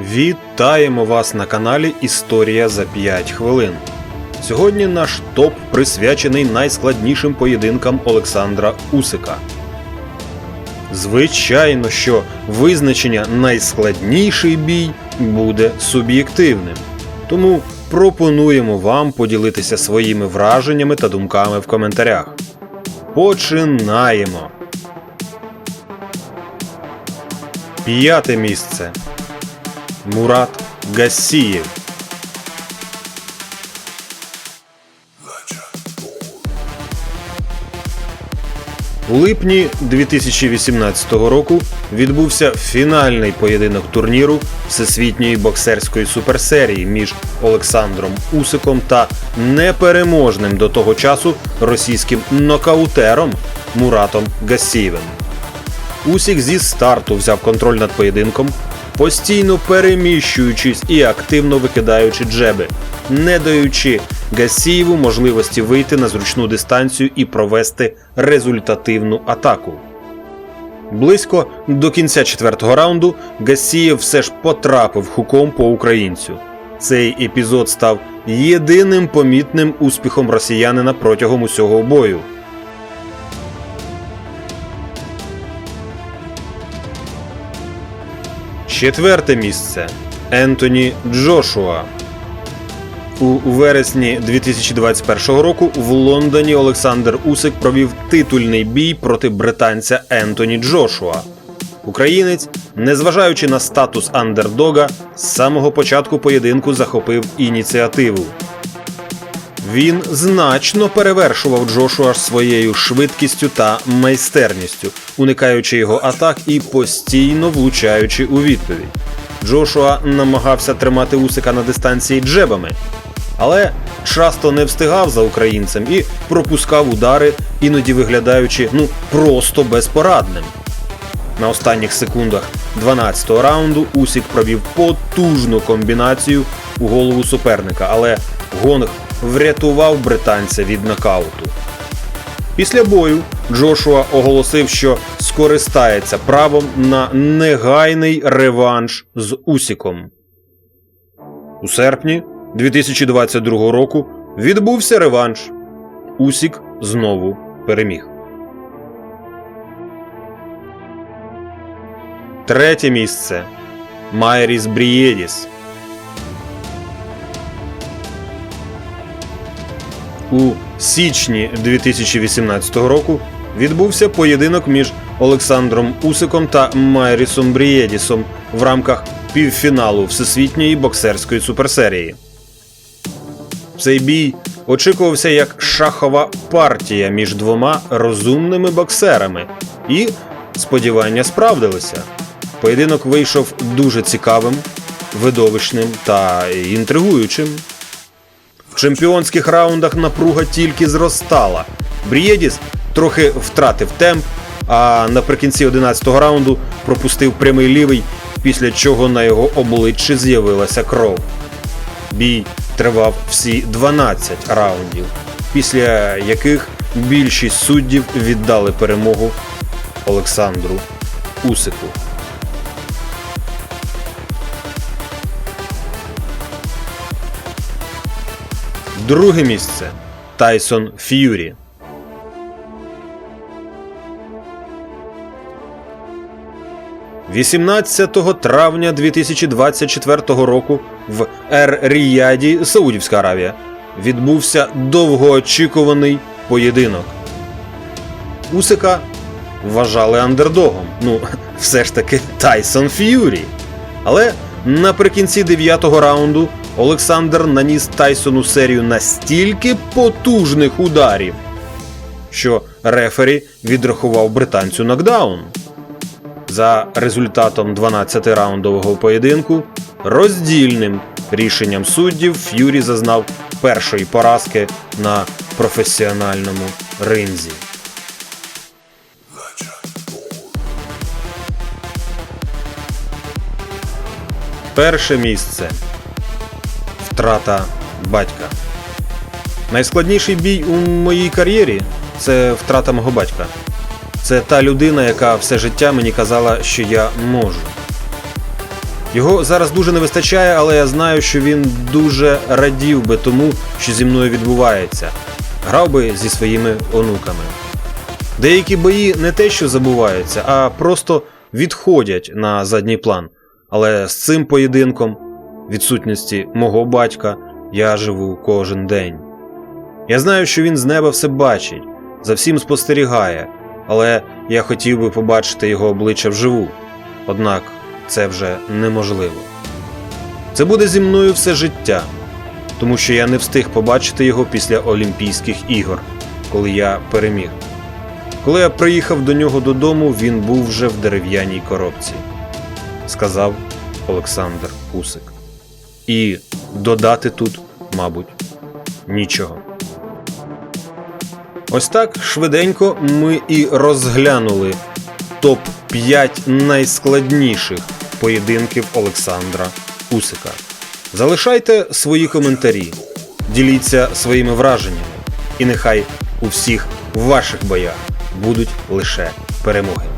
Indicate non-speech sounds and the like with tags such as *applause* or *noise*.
Вітаємо вас на каналі Історія за 5 хвилин. Сьогодні наш топ присвячений найскладнішим поєдинкам Олександра Усика. Звичайно, що визначення найскладніший бій буде суб'єктивним. Тому пропонуємо вам поділитися своїми враженнями та думками в коментарях. Починаємо! П'яте місце. Мурат Гассієв. У липні 2018 року відбувся фінальний поєдинок турніру Всесвітньої боксерської суперсерії між Олександром Усиком та непереможним до того часу російським нокаутером Муратом Гассієвим. Усік зі старту взяв контроль над поєдинком, постійно переміщуючись і активно викидаючи джеби, не даючи Гасієву можливості вийти на зручну дистанцію і провести результативну атаку. Близько до кінця четвертого раунду Гасієв все ж потрапив хуком по українцю. Цей епізод став єдиним помітним успіхом росіянина протягом усього бою. Четверте місце Ентоні Джошуа. У вересні 2021 року в Лондоні Олександр Усик провів титульний бій проти британця Ентоні Джошуа. Українець, незважаючи на статус андердога, з самого початку поєдинку захопив ініціативу. Він значно перевершував Джошуа своєю швидкістю та майстерністю, уникаючи його атак і постійно влучаючи у відповідь. Джошуа намагався тримати Усика на дистанції джебами, але часто не встигав за українцем і пропускав удари, іноді виглядаючи ну просто безпорадним. На останніх секундах 12-го раунду Усік провів потужну комбінацію у голову суперника, але гонг врятував британця від нокауту. Після бою Джошуа оголосив, що скористається правом на негайний реванш з Усіком. У серпні 2022 року відбувся реванш. Усік знову переміг. Третє місце Майріс Брієдіс. У січні 2018 року відбувся поєдинок між Олександром Усиком та Майрісом Брієдісом в рамках півфіналу Всесвітньої боксерської суперсерії. Цей бій очікувався як шахова партія між двома розумними боксерами, і сподівання справдилися. Поєдинок вийшов дуже цікавим, видовищним та інтригуючим. В чемпіонських раундах напруга тільки зростала. Брієдіс трохи втратив темп, а наприкінці 11-го раунду пропустив прямий лівий, після чого на його обличчі з'явилася кров. Бій тривав всі 12 раундів, після яких більшість суддів віддали перемогу Олександру Усику. Друге місце Тайсон Ф'юрі. «18 травня 2024 року в Ер-Ріяді, Саудівська Аравія, відбувся довгоочікуваний поєдинок. Усика вважали андердогом. Ну, *laughs* все ж таки Тайсон Ф'юрі. Але наприкінці 9-го раунду Олександр наніс Тайсону серію настільки потужних ударів, що рефері відрахував британцю нокдаун. За результатом 12-раундового поєдинку роздільним рішенням суддів Ф'юрі зазнав першої поразки на професіональному ринзі. Перше місце втрата батька. Найскладніший бій у моїй кар'єрі це втрата мого батька. Це та людина, яка все життя мені казала, що я можу. Його зараз дуже не вистачає, але я знаю, що він дуже радів би тому, що зі мною відбувається. Грав би зі своїми онуками. Деякі бої не те, що забуваються, а просто відходять на задній план. Але з цим поєдинком, відсутності мого батька, я живу кожен день. Я знаю, що він з неба все бачить, за всім спостерігає, але я хотів би побачити його обличчя вживу. Однак це вже неможливо. Це буде зі мною все життя, тому що я не встиг побачити його після Олімпійських ігор, коли я переміг. Коли я приїхав до нього додому, він був вже в дерев'яній коробці, сказав Олександр Усик. І додати тут, мабуть, нічого. Ось так швиденько ми і розглянули топ-5 найскладніших поєдинків Олександра Усика. Залишайте свої коментарі, діліться своїми враженнями, і нехай у всіх ваших боях будуть лише перемоги.